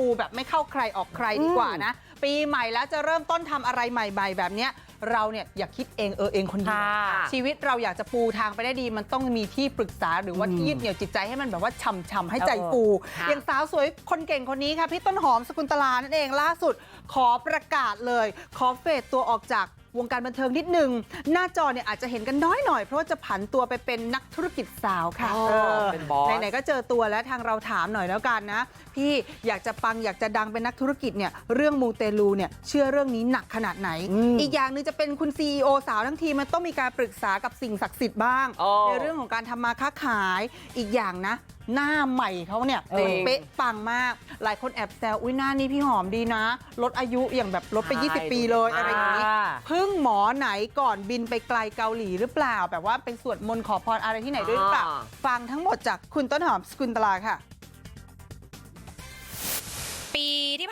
มูแบบไม่เข้าใครออกใครดีกว่านะ ปีใหม่แล้วจะเริ่มต้นทำอะไรใหม่ ๆ แบบเนี้ยเราเนี่ยอย่าคิดเองเออเองคนเดียวค่ะชีวิตเราอยากจะปูทางไปได้ดี มันต้องมีที่ปรึกษาหรือว่าที่ยึดเหนี่ยวจิตใจให้มันแบบว่าช่ำๆให้ใจฟูค่ะอย่างสาวสวยคนเก่งคนนี้ค่ะพี่ต้นหอมสกุลตลานั่นเองล่าสุด ขอประกาศเลย ขอเฟดตัวออกจากวงการบันเทิงนิดนึง หน้าจอเนี่ยอาจจะเห็นกันน้อยหน่อยเพราะว่าจะผันตัวไปเป็นนักธุรกิจสาวค่ะอ๋อเออเป็นบอสไหนๆก็เจอตัวแล้วทางเราถามหน่อยแล้วกันนะ พี่อยากจะปังอยากจะดังเป็นนักธุรกิจเนี่ยเรื่องมูเตลูเนี่ยเชื่อเรื่องนี้หนักขนาดไหนอืมอีกอย่างหนึงจะเป็นคุณ CEO สาวทั้งทีมันต้องมีการปรึกษากับสิ่งศักดิ์สิทธิ์บ้างอ๋อในเรื่องของการทำมาค้าขาย อีกอย่างนะ หน้าใหม่เขาเนี่ยจริงเป๊ะปังมาก หลายคนแอบแซวอุ้ยหน้านี้พี่หอมดีนะ ลดอายุอย่างแบบลดไปใช่20 ปีเลยอะไรอย่างนี้อ่าพึ่งหมอไหนก่อนบินไปไกลเกาหลีหรือเปล่า แบบว่าเป็นสวดมนต์ขอพรอะไรที่ไหนด้วยหรือเปล่าอ่าฟังทั้งหมดจากคุณต้นหอมสกุลตลาค่ะ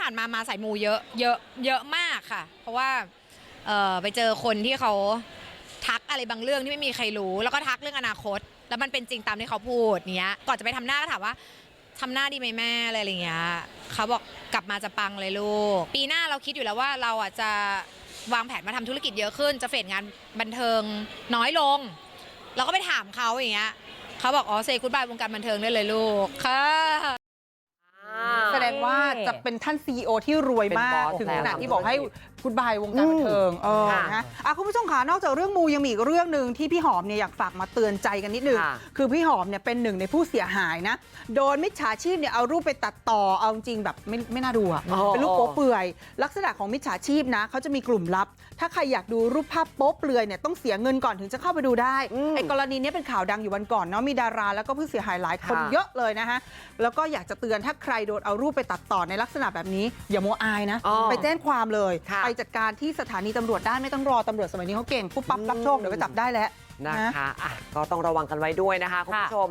ผ่านมามาสายมูเยอะเยอะเยอะมากค่ะ เพราะว่าเอ่อไปเจอคนที่เขาทักอะไรบางเรื่องที่ไม่มีใครรู้ แล้วก็ทักเรื่องอนาคต แล้วมันเป็นจริงตามที่เขาพูดเนี้ยก่อนจะไปทำหน้าก็ถามว่าทำหน้าดีไหมแม่อะไรอย่างเงี้ยเขาบอกกลับมาจะปังเลยลูก ปีหน้าเราคิดอยู่แล้วว่าเราอะจะวางแผนมาทำธุรกิจเยอะขึ้น จะเฟดงานบันเทิงน้อยลง เราก็ไปถามเขาอย่างเงี้ยเขาบอกอ๋อเซคุดบายวงการบันเทิงได้เลยลูกค่ะ งว่าจะเป็นท่าน CEO ที่รวยมากเป็นบอสถึงขนาดแล้วที่บอกให้กุดบายวงการบันเทิงเออค่ะนะอะคุณผู้ชมค่ะนอกจากเรื่องมูยังมีอีกเรื่องหนึ่งที่พี่หอมเนี่ยอยากฝากมาเตือนใจกันนิดนึงค่ะคือพี่หอมเนี่ยเป็นหนึ่งในผู้เสียหายนะโดนมิจฉาชีพเนี่ยเอารูปไปตัดต่อเอาจริงแบบไม่ไม่น่าดูอะอ๋อเป็นรูปโป๊เปลือย ลักษณะของมิจฉาชีพนะเขาจะมีกลุ่มลับ ถ้าใครอยากดูรูปภาพโป๊เปลือยเนี่ยต้องเสียเงินก่อนถึงจะเข้าไปดูได้อืมไอ้กรณีเนี้ยเป็นข่าวดังอยู่วันก่อนเนาะมีดาราแล้วก็ผู้เสียหายหลายคนค่ะเยอะเลยนะฮะแล้วก็อยากจะเตือนถ้าใครโดนเอารูปไปตัดต่อในลักษณะแบบนี้อย่าโมวอายนะอ๋อไปแจ้งความเลยค่ะไปจัดการที่สถานีตำรวจได้ไม่ต้องรอตำรวจสมัยนี้เขาเก่งปุ๊บปั๊บรับโชคเดี๋ยวไปจับได้แล้วนะคะอะก็ต้องระวังกันไว้ด้วยนะคะคุณผู้ชม